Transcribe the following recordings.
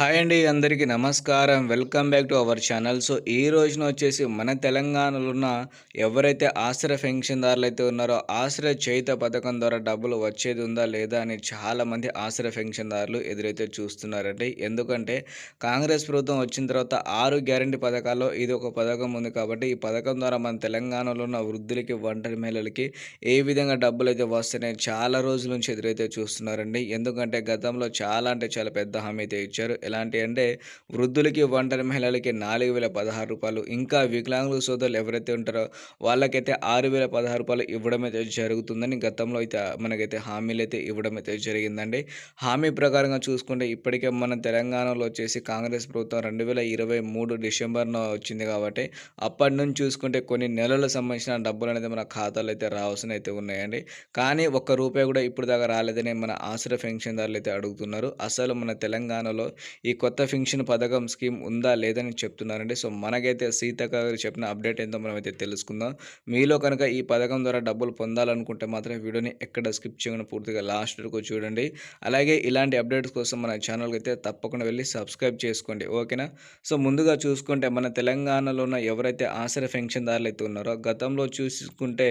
Hi అండి అందరికీ నమస్కారం. Welcome back to our channel. So ఈ రోజున వచ్చేసి మన తెలంగాణలో ఉన్న ఎవరైతే ఆశ్రయ పెన్షన్దారులు అయితే ఉన్నారో ఆశ్రయ చేత పథకం ద్వారా డబ్బులు వచ్చేది ఉందా లేదా అని చాలామంది ఆశ్రయ పెన్షన్దారులు ఎదురైతే చూస్తున్నారండి. ఎందుకంటే కాంగ్రెస్ ప్రభుత్వం వచ్చిన తర్వాత ఆరు గ్యారంటీ పథకాల్లో ఇది ఒక పథకం ఉంది కాబట్టి ఈ పథకం ద్వారా మన తెలంగాణలో ఉన్న వృద్ధులకి ఒంటరి మహిళలకి ఏ విధంగా డబ్బులు అయితే వస్తున్నాయి చాలా రోజుల నుంచి ఎదురైతే చూస్తున్నారండి. ఎందుకంటే గతంలో చాలా అంటే చాలా పెద్ద హామీ అయితే ఇచ్చారు. ఎలాంటి అంటే వృద్ధులకి ఒంటరి మహిళలకి నాలుగు వేల పదహారు రూపాయలు ఇంకా వికలాంగుల సోదరులు ఎవరైతే ఉంటారో వాళ్ళకైతే ఆరు వేల పదహారు రూపాయలు ఇవ్వడం అయితే జరుగుతుందని గతంలో అయితే మనకైతే హామీలు అయితే ఇవ్వడం అయితే జరిగిందండి. హామీ ప్రకారంగా చూసుకుంటే ఇప్పటికే మన తెలంగాణలో వచ్చేసి కాంగ్రెస్ ప్రభుత్వం రెండు వేల ఇరవై మూడు డిసెంబర్లో వచ్చింది కాబట్టి అప్పటి నుంచి చూసుకుంటే కొన్ని నెలలకు సంబంధించిన డబ్బులు అనేది మన ఖాతాలో అయితే రావాల్సిన అయితే ఉన్నాయండి. కానీ ఒక్క రూపాయి కూడా ఇప్పుడు దాకా రాలేదని మన ఆశ్రయ పెన్షన్దారులు అయితే అడుగుతున్నారు. అసలు మన తెలంగాణలో ఈ కొత్త ఫింక్షన్ పథకం స్కీమ్ ఉందా లేదని చెప్తున్నారండి. సో మనకైతే సీతక్క గారు చెప్పిన అప్డేట్ ఏంటో మనం అయితే తెలుసుకుందాం. మీలో కనుక ఈ పథకం ద్వారా డబ్బులు పొందాలనుకుంటే మాత్రం వీడియోని ఎక్కడ స్కిప్ చేయకుండా పూర్తిగా లాస్ట్ వరకు చూడండి. అలాగే ఇలాంటి అప్డేట్స్ కోసం మన ఛానల్కి అయితే తప్పకుండా వెళ్ళి సబ్స్క్రైబ్ చేసుకోండి. ఓకేనా? సో ముందుగా చూసుకుంటే మన తెలంగాణలో ఉన్న ఎవరైతే ఆశ్రయ పెన్షన్దారులు అయితే ఉన్నారో గతంలో చూసుకుంటే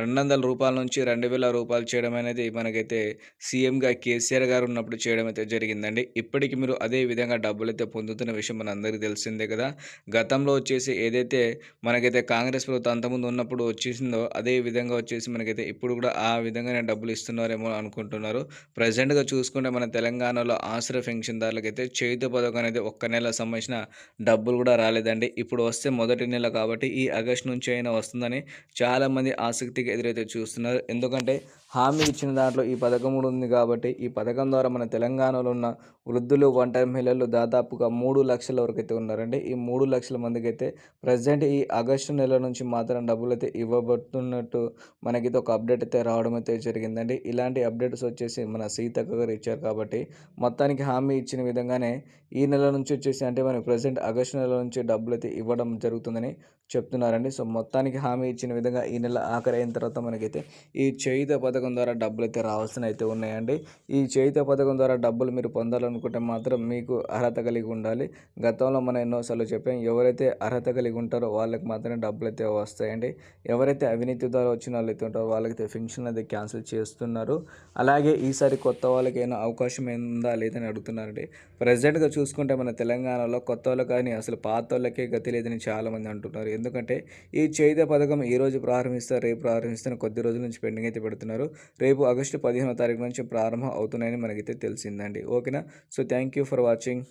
రెండు వందల రూపాయల నుంచి రెండు వేల రూపాయలు చేయడం అనేది మనకైతే సీఎంగా కేసీఆర్ గారు ఉన్నప్పుడు చేయడం అయితే జరిగిందండి. ఇప్పటికి మీరు అదే విధంగా డబ్బులు అయితే పొందుతున్న విషయం మన అందరికీ తెలిసిందే కదా. గతంలో వచ్చేసి ఏదైతే మనకైతే కాంగ్రెస్ ప్రభుత్వం అంతకుముందు ఉన్నప్పుడు వచ్చేసిందో అదే విధంగా వచ్చేసి మనకైతే ఇప్పుడు కూడా ఆ విధంగానే డబ్బులు ఇస్తున్నారేమో అనుకుంటున్నారు. ప్రజెంట్గా చూసుకుంటే మన తెలంగాణలో ఆశ్రయ పెన్షన్దారులకైతే చేతి పథకం అనేది ఒక్క నెల సంబంధించిన డబ్బులు కూడా రాలేదండి. ఇప్పుడు వస్తే మొదటి నెల కాబట్టి ఈ ఆగస్ట్ నుంచి అయినా వస్తుందని చాలామంది ఆసక్తికి ఎదురైతే చూస్తున్నారు. ఎందుకంటే హామీ ఇచ్చిన దాంట్లో ఈ పథకం కూడా ఉంది కాబట్టి ఈ పథకం ద్వారా మన తెలంగాణలో ఉన్న వృద్ధులు ఒంటరి మహిళలు దాదాపుగా మూడు లక్షల వరకు అయితే ఉన్నారండి. ఈ మూడు లక్షల మందికి అయితే ప్రజెంట్ ఈ ఆగస్టు నెల నుంచి మాత్రం డబ్బులు అయితే ఇవ్వబడుతున్నట్టు మనకైతే ఒక అప్డేట్ అయితే రావడం అయితే జరిగిందండి. ఇలాంటి అప్డేట్స్ వచ్చేసి మన సీతక్క గారు ఇచ్చారు కాబట్టి మొత్తానికి హామీ ఇచ్చిన విధంగానే ఈ నెల నుంచి వచ్చేసి అంటే మనకి ప్రజెంట్ ఆగస్టు నెల నుంచి డబ్బులు అయితే ఇవ్వడం జరుగుతుందని చెప్తున్నారండి. సో మొత్తానికి హామీ ఇచ్చిన విధంగా ఈ నెల ఆఖరి అయిన తర్వాత మనకైతే ఈ చేయుత పథకం ద్వారా డబ్బులు అయితే రావాల్సిన అయితే ఉన్నాయండి. ఈ చేయుత పథకం ద్వారా డబ్బులు మీరు పొందాలనుకుంటే మాత్రం మీ మీకు అర్హత కలిగి ఉండాలి. గతంలో మనం ఎన్నోసార్లు చెప్పాం ఎవరైతే అర్హత కలిగి ఉంటారో వాళ్ళకి మాత్రమే డబ్బులు అయితే వస్తాయండి. ఎవరైతే అవినీతి ద్వారా వచ్చిన వాళ్ళు అయితే ఉంటారో వాళ్ళకైతే ఫింక్షన్ అయితే క్యాన్సిల్ చేస్తున్నారు. అలాగే ఈసారి కొత్త వాళ్ళకి ఏమైనా అవకాశం ఉందా లేదని అడుగుతున్నారండి. ప్రజెంట్గా చూసుకుంటే మన తెలంగాణలో కొత్త వాళ్ళు కానీ అసలు పాత వాళ్ళకే గతి లేదని చాలామంది అంటున్నారు. ఎందుకంటే ఈ చేయుత పథకం ఈ రోజు ప్రారంభిస్తారు రేపు ప్రారంభిస్తారు కొద్ది రోజుల నుంచి పెండింగ్ అయితే పెడుతున్నారు. రేపు ఆగస్టు పదిహేనో తారీఖు నుంచి ప్రారంభం అవుతున్నాయని మనకైతే తెలిసిందండి. ఓకేనా? So thank you for watching.